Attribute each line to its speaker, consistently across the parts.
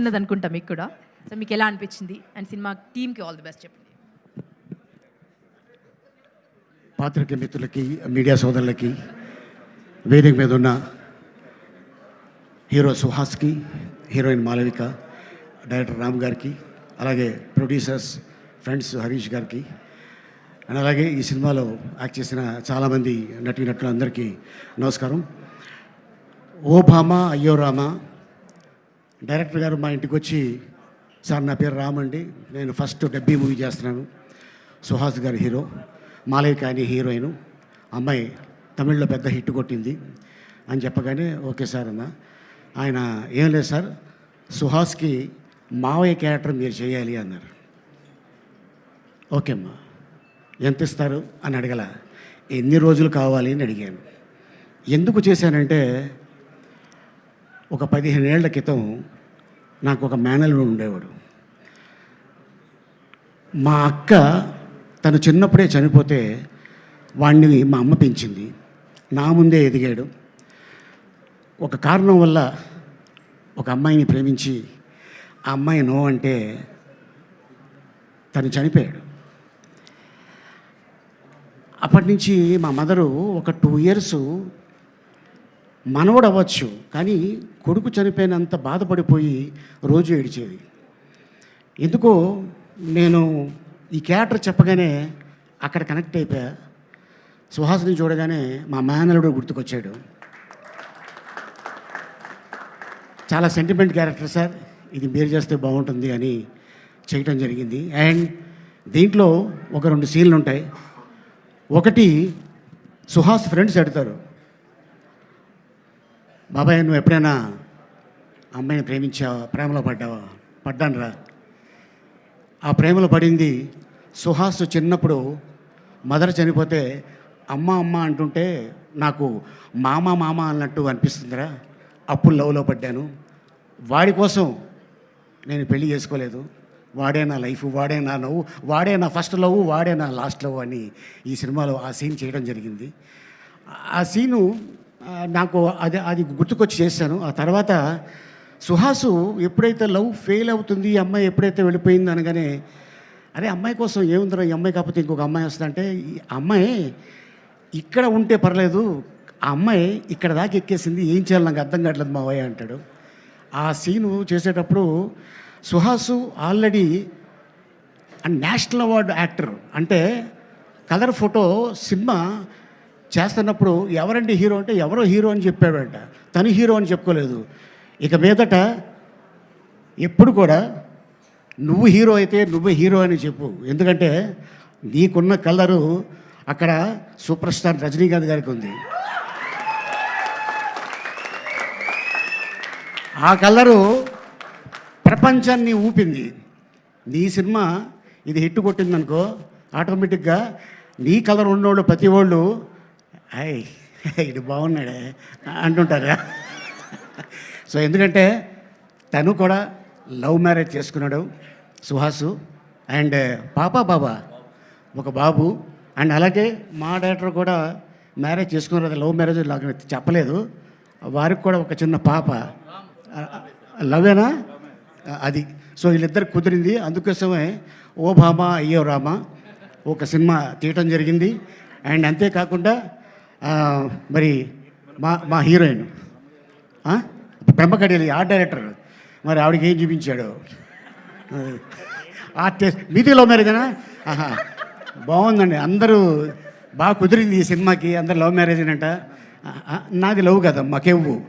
Speaker 1: ఉన్నది అనుకుంటా మీకు కూడా. సో మీకు ఎలా అనిపించింది? అండ్ సినిమా టీమ్కి ఆల్ ది బెస్ట్ చెప్పండి.
Speaker 2: పాత్రిక మిత్రులకి మీడియా సోదరులకి వేదిక మీద ఉన్న హీరో సుహాస్కి హీరోయిన్ మాలవిక డైరెక్టర్ రామ్ గారికి అలాగే ప్రొడ్యూసర్స్ ఫ్రెండ్స్ హరీష్ గారికి అండ్ అలాగే ఈ సినిమాలో యాక్ట్ చేసిన చాలామంది నటీనటులందరికీ నమస్కారం. ఓ భామ అయ్యో రామ డైరెక్టర్ గారు మా ఇంటికి వచ్చి సార్ నా పేరు రామండి అండి. నేను ఫస్ట్ డబ్బీ మూవీ చేస్తున్నాను. సుహాస్ గారు హీరో మాలవిక అని హీరోయిన్. అమ్మాయి తమిళ్ళో పెద్ద హిట్ కొట్టింది. అని చెప్పగానే ఓకే సార్ అన్న. ఆయన ఏం లేదు సార్ సుహాస్కి మావయ్య క్యారెక్టర్ మీరు చేయాలి అన్నారు. ఓకే అమ్మా. ఎంత ఇస్తారు? అని అడగల. ఎన్ని రోజులు కావాలి? అని అడిగాను. ఎందుకు చేశానంటే ఒక పదిహేను ఏళ్ళ క్రితం నాకు ఒక మేనల్లుడు ఉండేవాడు. మా అక్క తను చిన్నప్పుడే చనిపోతే వాడిని మా అమ్మ పెంచింది. నా ముందే ఎదిగాడు. ఒక కారణం వల్ల ఒక అమ్మాయిని ప్రేమించి ఆ అమ్మాయి నో అంటే తను చనిపోయాడు. అప్పటి నుంచి మా మదరు ఒక టూ ఇయర్స్ మనవడు అవ్వచ్చు కానీ కొడుకు చనిపోయినంత బాధపడిపోయి రోజు ఏడిచేది. ఎందుకో నేను ఈ క్యారెక్టర్ చెప్పగానే అక్కడ కనెక్ట్ అయిపోయా. సుహాసిని చూడగానే మా మేనలుడు గుర్తుకొచ్చాడు. చాలా సెంటిమెంట్ క్యారెక్టర్ సార్ ఇది మీరు చేస్తే బాగుంటుంది అని చేయటం జరిగింది. అండ్ దీంట్లో ఒక రెండు సీన్లు ఉంటాయి ఒకటి సుహాస్ ఫ్రెండ్స్ ఎడతారు బాబాయ్ నువ్వు ఎప్పుడైనా అమ్మాయిని ప్రేమించావా? ప్రేమలో పడ్డావా? పడ్డాను రా ఆ ప్రేమలో పడింది సుహాస్ చిన్నప్పుడు మదర్ చనిపోతే అమ్మ అమ్మ అంటుంటే నాకు మామ మామ అన్నట్టు అనిపిస్తుందిరా. అప్పుడు లవ్లో పడ్డాను. వాడి కోసం నేను పెళ్ళి చేసుకోలేదు. వాడే నా లైఫ్ వాడే నా నవ్వు వాడే నా ఫస్ట్ లవ్ వాడే నా లాస్ట్ లవ్ అని ఈ సినిమాలో ఆ సీన్ చేయడం జరిగింది. ఆ సీను నాకు అది అది గుర్తుకొచ్చి చేశాను. ఆ తర్వాత సుహాసు ఎప్పుడైతే లవ్ ఫెయిల్ అవుతుంది ఈ అమ్మాయి ఎప్పుడైతే వెళ్ళిపోయింది అనగానే అరే అమ్మాయి కోసం ఏముందిరా? ఈ అమ్మాయి కాకపోతే ఇంకొక అమ్మాయి వస్తుందంటే ఈ అమ్మాయి ఇక్కడ ఉంటే పర్లేదు ఆ అమ్మాయి ఇక్కడ దాకా ఎక్కేసింది ఏం చేయాలి నాకు అర్థం కావట్లేదు మా అంటాడు. ఆ సీను చేసేటప్పుడు Suhas already national award actor. అంటే కలర్ ఫోటో సినిమా చేస్తున్నప్పుడు ఎవరండి హీరో అంటే ఎవరో హీరో అని చెప్పాడంట. తను హీరో అని చెప్పుకోలేదు. ఇక మీదట ఎప్పుడు కూడా నువ్వు హీరో అయితే నువ్వు హీరో అని చెప్పు. ఎందుకంటే నీకున్న కలరు అక్కడ సూపర్ స్టార్ రజనీకాంత్ గారికి ఉంది. ఆ కలరు ప్రపంచాన్ని ఊపింది. నీ సినిమా ఇది హిట్ కొట్టిందనుకో ఆటోమేటిక్గా నీ కలర్ ఉన్నోళ్ళు ప్రతి వాళ్ళు హాయ్ ఇది బాగున్నాడే. అంటుంటారా సో ఎందుకంటే తను కూడా లవ్ మ్యారేజ్ చేసుకున్నాడు సుహాసు. అండ్ uh, పాపా బాబా ఒక బాబు. అండ్ అలాగే మా డైరెక్టర్ కూడా మ్యారేజ్ చేసుకున్నారు అది లవ్ మ్యారేజ్ లాగా చెప్పలేదు. వారికి కూడా ఒక చిన్న పాప. Uh, లవేనా uh, అది. సో వీళ్ళిద్దరు కుదిరింది. అందుకోసమే ఓ భామ అయ్యో రామ ఒక సినిమా తీయటం జరిగింది. అండ్ అంతేకాకుండా మరి మా మా హీరోయిన్. పెంపకడేలి art director. మరి ఆవిడకి ఏం చూపించాడు? ఆర్టిస్ట్ మీది లవ్ మ్యారేజేనా ఆహా బాగుందండి. అందరూ బాగా కుదిరింది ఈ సినిమాకి. అందరు లవ్ మ్యారేజ్ అంట. నాది లవ్ కదా మాకెవ్వు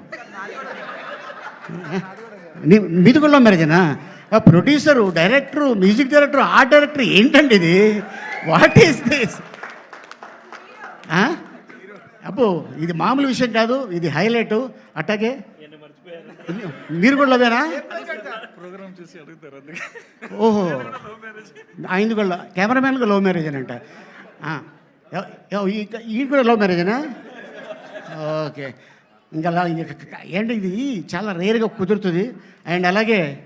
Speaker 2: నీ- మీది కూడా love మ్యారేజేనా producer director music director art director ఏంటండి ఇది? వాట్ ఈస్ దిస్ అబ్బో ఇది మామూలు విషయం కాదు ఇది హైలైట్ అట్టాగే? మీరు కూడా లవేనా
Speaker 3: ప్రోగ్రామ్ చూసి అడుగుతారు
Speaker 2: ఓహో ఆయన కూడా కెమెరామ్యాన్గా లవ్ మ్యారేజ్ అని అంట. ఈ- కూడా లవ్ మ్యారేజేనా ఓకే. ఇంకా అలా ఏంటి ఇది? చాలా రేర్గా కుదురుతుంది. అండ్ అలాగే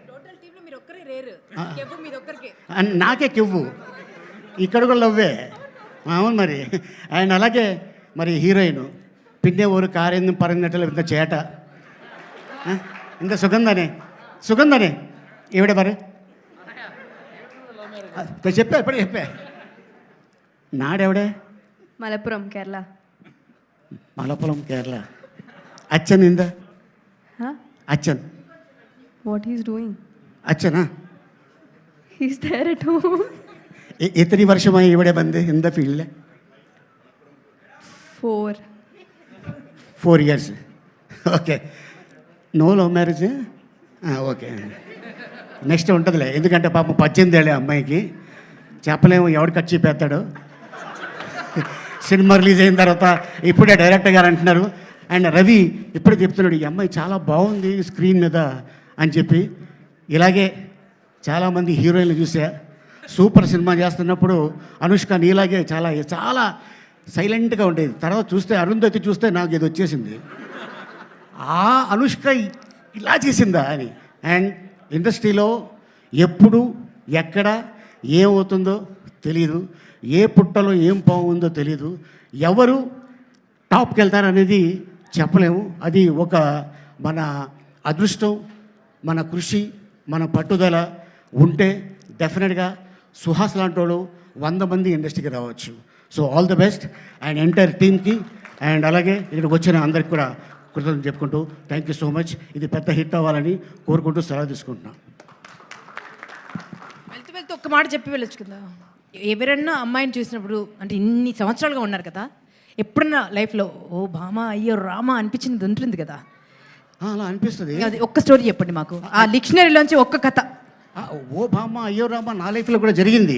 Speaker 2: నాకే కివ్వు. ఇక్కడ కూడా లవ్వే. అవును మరి. అండ్ అలాగే మరి హీరోయిన్ పిన్నే ఊరు కారెందు పరంగట్టలు ఇంత చేట ఆ? ఇంత సుగంధనే సుగంధనే ఏవిడ మరి అది చెప్పా ఎప్పుడు చెప్పా నాడెవడే
Speaker 4: మలపురం కేరళ
Speaker 2: మలపురం కేరళ అచ్చన్ ఇంద అచ్చన్
Speaker 4: వాట్ ఈస్ డూయింగ్
Speaker 2: അച്ഛനാ
Speaker 4: he's there at home
Speaker 2: A- എത്ര വർഷമായി ഇവിടെ വന്ന് എന്താ ഫീൽഡിൽ
Speaker 4: four
Speaker 2: four years okay no love marriage okay next ఉంటుందిలే. ఎందుకంటే పాపం పద్దెనిమిది ఏళ్ళే అమ్మాయికి. చెప్పలేము ఎవడు ఖర్చు చెప్పేస్తాడు సినిమా రిలీజ్ అయిన తర్వాత ఇప్పుడే డైరెక్టర్ గారు అంటున్నారు. అండ్ రవి ఇప్పుడే చెప్తున్నాడు ఈ అమ్మాయి చాలా బాగుంది స్క్రీన్ మీద అని చెప్పి. ఇలాగే చాలామంది హీరోయిన్లు చూసా. సూపర్ సినిమా చేస్తున్నప్పుడు అనుష్క నీలాగే చాలా చాలా సైలెంట్గా ఉండేది. తర్వాత చూస్తే అరుంధతి చూస్తే నాకు ఇది వచ్చేసింది. ఆ అనుష్క ఇలా చేసిందా అని. అండ్ ఇండస్ట్రీలో ఎప్పుడు ఎక్కడ ఏమవుతుందో తెలియదు ఏ పుట్టలో ఏం బాగుందో తెలియదు ఎవరు టాప్కి వెళ్తారనేది చెప్పలేము. అది ఒక మన అదృష్టం మన కృషి మన పట్టుదల ఉంటే డెఫినెట్గా సుహాస్ లాంటి వాళ్ళు వంద మంది ఇండస్ట్రీకి రావచ్చు. So all the best and entire టీమ్కి అండ్ అలాగే ఇక్కడికి వచ్చిన అందరికి కూడా కృతజ్ఞతలు చెప్పుకుంటూ థ్యాంక్ యూ సో మచ్ ఇది పెద్ద హిట్ అవ్వాలని కోరుకుంటూ సెలవు తీసుకుంటున్నాను
Speaker 1: వెళ్తూ వెళ్తూ ఒక్క మాట చెప్పి వెళ్ళొచ్చు కదా ఎవరన్నా అమ్మాయిని చూసినప్పుడు అంటే ఇన్ని సంవత్సరాలుగా ఉన్నారు కదా ఎప్పుడన్నా లైఫ్లో ఓ బామా అయ్యో రామా అనిపించింది ఉంటుంది కదా?
Speaker 2: అలా అనిపిస్తుంది.
Speaker 1: అది ఒక్క స్టోరీ చెప్పండి మాకు. ఆ డిక్షనరీలోంచి ఒక్క కథ.
Speaker 2: ఓ బామ్మ అయ్యో రామ్మ నా లైఫ్లో కూడా జరిగింది.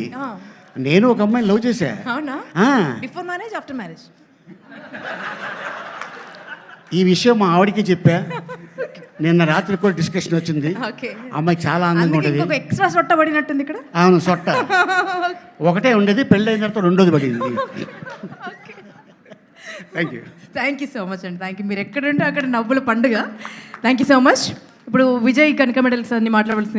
Speaker 2: నేను ఒక అమ్మాయిని లవ్ చేశా.
Speaker 1: అవునా? బిఫోర్ మ్యారేజ్ ఆఫ్టర్ మ్యారేజ్
Speaker 2: ఈ విషయం మా ఆవిడకి చెప్పా. నిన్న రాత్రి కూడా డిస్కషన్ వచ్చింది. అమ్మాయి చాలా ఉంటుంది.
Speaker 1: ఇంకొక ఎక్స్ట్రా సొట్ట పడినట్టుంది ఇక్కడ.
Speaker 2: అవును సొట్ట. ఒకటే ఉండేది పెళ్ళైన తర్వాత రెండోది పడింది. Thank you
Speaker 1: thank you so much అండి. థ్యాంక్ యూ మీరు ఎక్కడుంటే అక్కడ నవ్వుల పండుగ. థ్యాంక్ యూ సో మచ్ ఇప్పుడు విజయ్ కనక మెడల్స్ అన్ని మాట్లాడవలసింది